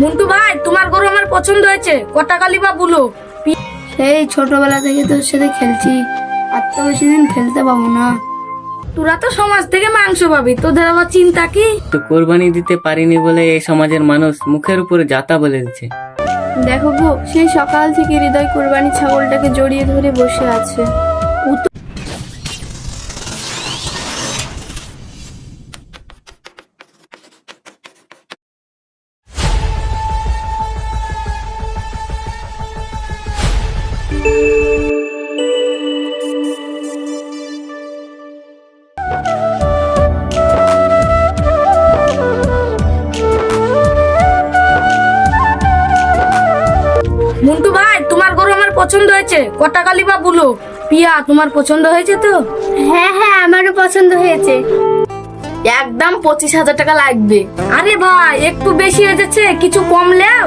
মন্টু ভাই তোমার গরু আমার পছন্দ হয়েছে। কটা কালি বা বুলো? সেই ছোটবেলা থেকে তোর সাথে খেলছি। আর তো বেশি দিন খেলতে পাবো না। তোরা তো সমাজ থেকে মাংস পাবি তোদের আবার চিন্তা কি? তো কোরবানি দিতে পারিনি বলে এই সমাজের মানুষ মুখের উপরে যাতা বলে দিচ্ছে। দেখো গো সেই সকাল থেকে হৃদয় কোরবানি ছাগলটাকে জড়িয়ে ধরে বসে আছে। মন্টু ভাই তোমার গরু আমার পছন্দ হয়েছে। কটা কালি বা বুলো? পিয়া তোমার পছন্দ হয়েছে তো? হ্যাঁ হ্যাঁ আমারও পছন্দ হয়েছে। একদম পঁচিশ হাজার টাকা লাগবে। আরে ভাই একটু বেশি হয়ে যাচ্ছে কিছু কম লেও?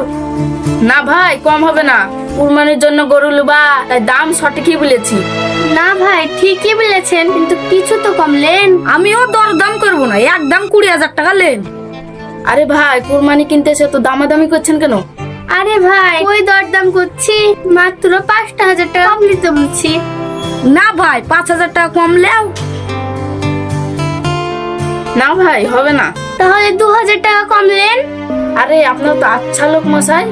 না ভাই কম হবে না। কুরবানির জন্য গরু লুবা তাই দাম সঠিকই বলেছি। না ভাই ঠিকই বলেছেন কিন্তু কিছু তো কম লেন। আমিও দর দাম করব না একদম কুড়ি হাজার টাকা লেন। আরে ভাই কুরবানি কিনতে এসে তো দামাদামি করছেন কেন? আরে ভাই ওই দরদাম করছি মাত্র পাঁচটা হাজার টাকা কম দিতে বলছি। না ভাই পাঁচ হাজার টাকা কম লেও না ভাই হবে না। তাহলে দু হাজার টাকা কমলেন? আরে আপনার তো আচ্ছা লোক মশাই।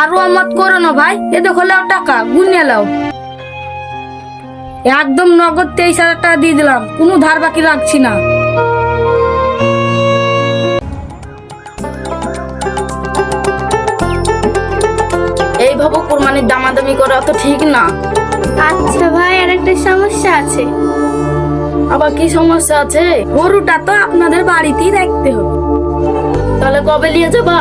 আরও আমত করো না ভাই এ দেখো লাও টাকা গুনে লাও। একদম নগদ তেইশ হাজার টাকা দিয়ে দিলাম কোনো ধার বাকি রাখছি না। কোরবানির করা তো ঠিক না। আচ্ছা ভাই আর একটা সমস্যা আছে। আবার কি সমস্যা আছে? গরুটা তো আপনাদের বাড়িতেই রাখতে হবে। তাহলে কবে নিয়ে যাবা?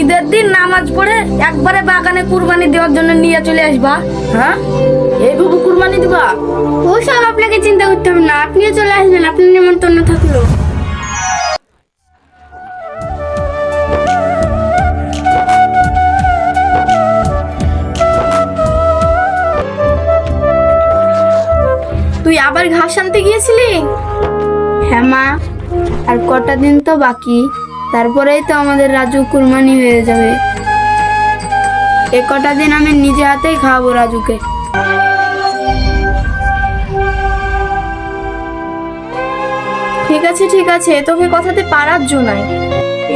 ঈদের দিন নামাজ পড়ে একবারে বাগানে কুরবানি দেওয়ার জন্য নিয়ে চলে আসবা হ্যাঁ? এইভাবে কুরবানি দিবা? ওসব আপনাকে চিন্তা করতে হবে না আপনিও চলে আসবেন আপনার নিমন্ত্রণ থাকল। ঘাস আনতে গিয়েছিলি? হ্যাঁ মা আর কটা দিন তো বাকি তারপরেই তো আমাদের রাজু কুরবানি হয়ে যাবে। এ কটা দিন আমি নিজে হাতেই খাওয়াবো রাজুকে। ঠিক আছে ঠিক আছে তোকে কথাতে পারার জো নাই।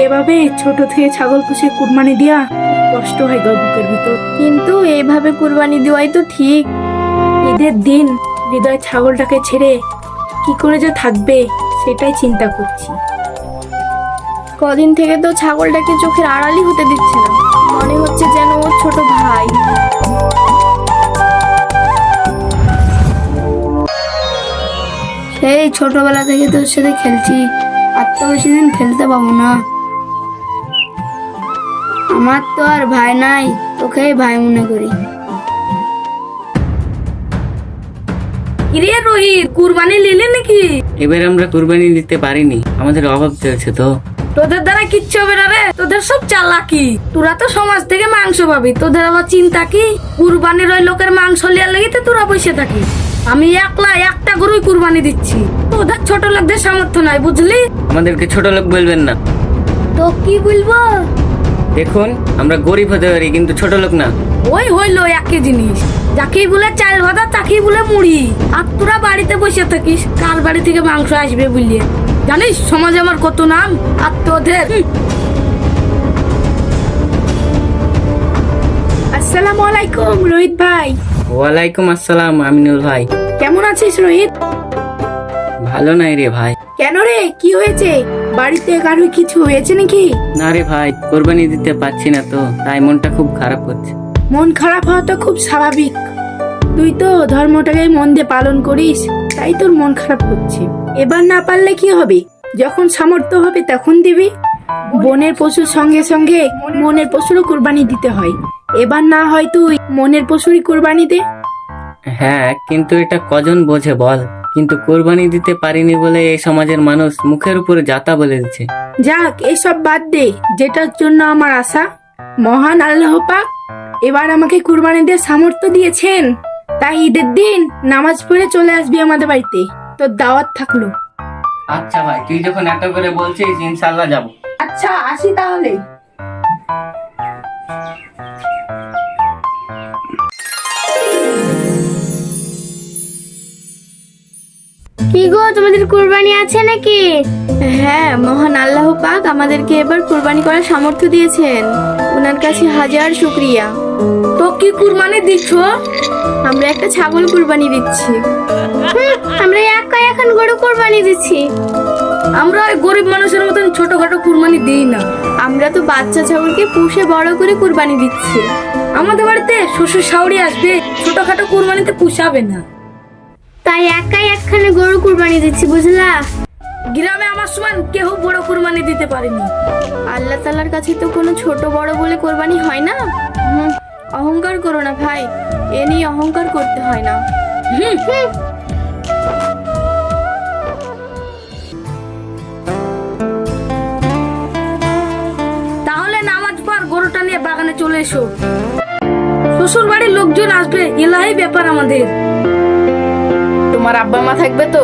এভাবে ছোট থেকে ছাগল পুষে কুরবানি দেয়া কষ্ট হয় গো ভিতর। কিন্তু এইভাবে কুরবানি দেওয়াই তো ঠিক। ঈদের দিন হৃদয় ছাগলটাকে ছেড়ে কি করে যে থাকবে সেটাই চিন্তা করছি। কদিন থেকে তো ছাগলটাকে চোখের আড়ালই হতে দিচ্ছে না। মনে হচ্ছে যেন ওর ছোট ভাই। সেই ছোটবেলা থেকে তোর সাথে খেলছি। আর তো বেশি দিন খেলতে পাবো না। আমার তো আর ভাই নাই, তোকেই ভাই মনে করি। কিরে রোহিত কুরবানি নিলে নাকি? এবার আমরা কোরবানি দিতে পারিনি আমাদের অভাব চলছে তো। তোদের দ্বারা কিচ্ছু হবে না রে তোদের সব চালাকি। তোরা তো সমাজ থেকে মাংস পাবি তোদের আবার চিন্তা কি? কুরবানির ওই লোকের মাংস লিয়ার লেগেতে তোরা বসে থাকি। আমি একলা একটা গরুই কুরবানি দিচ্ছি। তোদের ছোট লোকদের সামর্থ্য নাই বুঝলি? আমাদেরকে ছোট লোক বলবেন না। তো কি বলব? দেখুন আমরা গরিব হতে পারি কিন্তু ছোট লোক না। ওই হইল একই জিনিস। যাকেই বলে চাল ভাজা তাকেই বলে মুড়ি। বাড়িতে বসে থাকিস কার বাড়ি থেকে মাংস আসবে বুঝলি জানিস সমাজে আমার কত নাম? আর তোদের আসসালামু আলাইকুম রোহিত ভাই। ওয়ালাইকুম আসসালাম আমিনুল ভাই। কেমন আছিস রোহিত? ভালো নাই রে ভাই। কেন রে? কি হয়েছে? বাড়িতে কারও কিছু হয়েছে নাকি? না রে ভাই কোরবানি দিতে পারছি না তো তাই মনটা খুব খারাপ হচ্ছে মন খারাপ হওয়া তো খুব স্বাভাবিক। তুই তো ধর্মটাকে মন দিয়ে পালন করিস তাই তোর মন খারাপ হচ্ছে এবার না পারলে কি হবে? যখন সামর্থ্য হবে তখন দিবি। বনের পশুর সঙ্গে সঙ্গে মনের পশুরও কুরবানি দিতে হয়। এবার না হয় তুই মনের পশুরই কুরবানি দে। হ্যাঁ কিন্তু এটা কজন বোঝে বল? কিন্তু কোরবানি দিতে পারিনি বলে এই সমাজের মানুষ মুখের উপরে যাতা বলে দিচ্ছে। যাক এসব বাদ দে যেটার জন্য আমার আশা। মহান আল্লাহ পাক এবার আমাকে কুরবানি দিয়ে সামর্থ্য দিয়েছেন। তাই ঈদের দিন নামাজ পড়ে চলে আসবি আমাদের বাড়িতে। তোর দাওয়াত থাকল। আচ্ছা ভাই তুই যখন এত করে বলছিস ইনশাল্লাহ যাব। আচ্ছা আসি তাহলে। কি গো তোমাদের কুরবানি আছে নাকি? হ্যাঁ মহান আল্লাহ পাক আমাদেরকে এবার কুরবানি করার সামর্থ্য দিয়েছেন। ওনার কাছে হাজার শুক্রিয়া। তো কি কুরবানি দিচ্ছ? আমরা একটা ছাগল কুরবানি দিচ্ছি। আমরা একা এখন গরু কুরবানি দিচ্ছি। আমরা ওই গরিব মানুষের মতন ছোটখাটো কুরবানি দিই না। আমরা তো বাচ্চা ছাগলকে পুষে বড় করে কুরবানি দিচ্ছি। আমাদের বাড়িতে শ্বশুর শাওড়ি আসবে ছোটখাটো কুরবানিতে পুষাবে না। তাই একাই একখানে গরু কুরবানি দিচ্ছি বুঝলা? গ্রামে আমার সমান কেউ বড় কুরবানি দিতে পারেনি। আল্লাহ তালার কাছে তো কোনো ছোট বড় বলে কোরবানি হয় না? হুম, অহংকার করো না ভাই এ নিয়ে অহংকার করতে হয় না। তাহলে নামাজ পর গরুটা নিয়ে বাগানে চলে এসো। শ্বশুর বাড়ির লোকজন আসবে এলাই ব্যাপার আমাদের। তোমার আব্বা মা থাকবে তো?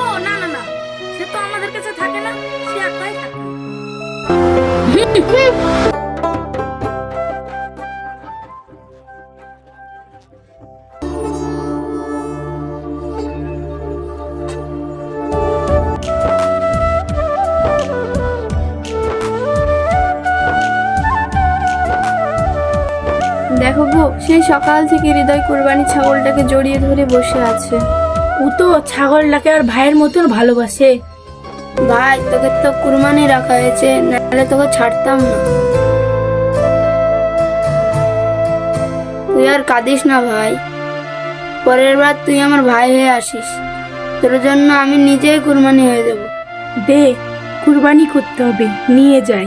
ও না না না সে তো আমাদের কাছে থাকে না সে একাই থাকে। দেখো গো সেই সকাল থেকে হৃদয় কুরবানি ছাগলটাকে জড়িয়ে ধরে বসে আছে। ও তো ছাগলটাকে আর ভাইয়ের মতন ভালোবাসে। ভাই তোকে তো কুরবানি রাখা হয়েছে নাহলে তোকে ছাড়তাম না। তুই আর কাঁদিস না ভাই। পরের বার তুই আমার ভাই হয়ে আসিস। তোর জন্য আমি নিজেই কুরবানি হয়ে যাব দে কুরবানি করতে হবে নিয়ে যাই।